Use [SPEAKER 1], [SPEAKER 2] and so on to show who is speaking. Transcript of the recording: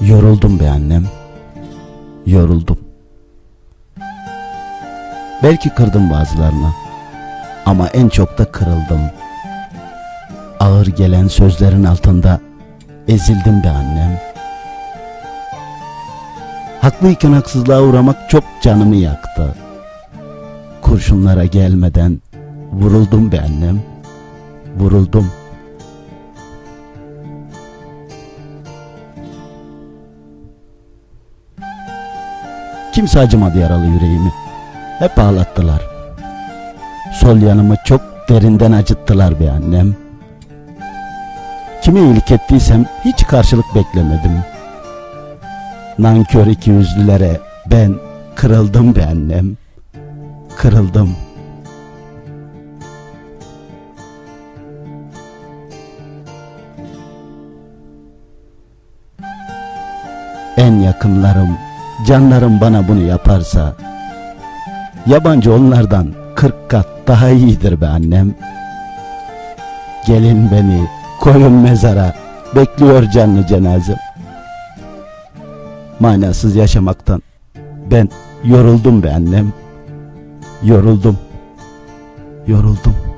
[SPEAKER 1] Yoruldum be annem. Yoruldum. Belki kırdım bazılarını. Ama en çok da kırıldım. Ağır gelen sözlerin altında ezildim be annem. Haklıyken haksızlığa uğramak çok canımı yaktı. Kurşunlara gelmeden vuruldum be annem. Vuruldum. Kimse acımadı yaralı yüreğimi. Hep ağlattılar. Sol yanımı çok derinden acıttılar be annem. Kime iyilik ettiysem hiç karşılık beklemedim. Nankör iki yüzlülere ben kırıldım be annem. Kırıldım. En yakınlarım, canlarım bana bunu yaparsa Yabancı onlardan kırk kat daha iyidir be annem. Gelin beni koyun mezara bekliyor canlı cenazem. Manasız yaşamaktan ben yoruldum be annem. Yoruldum. Yoruldum.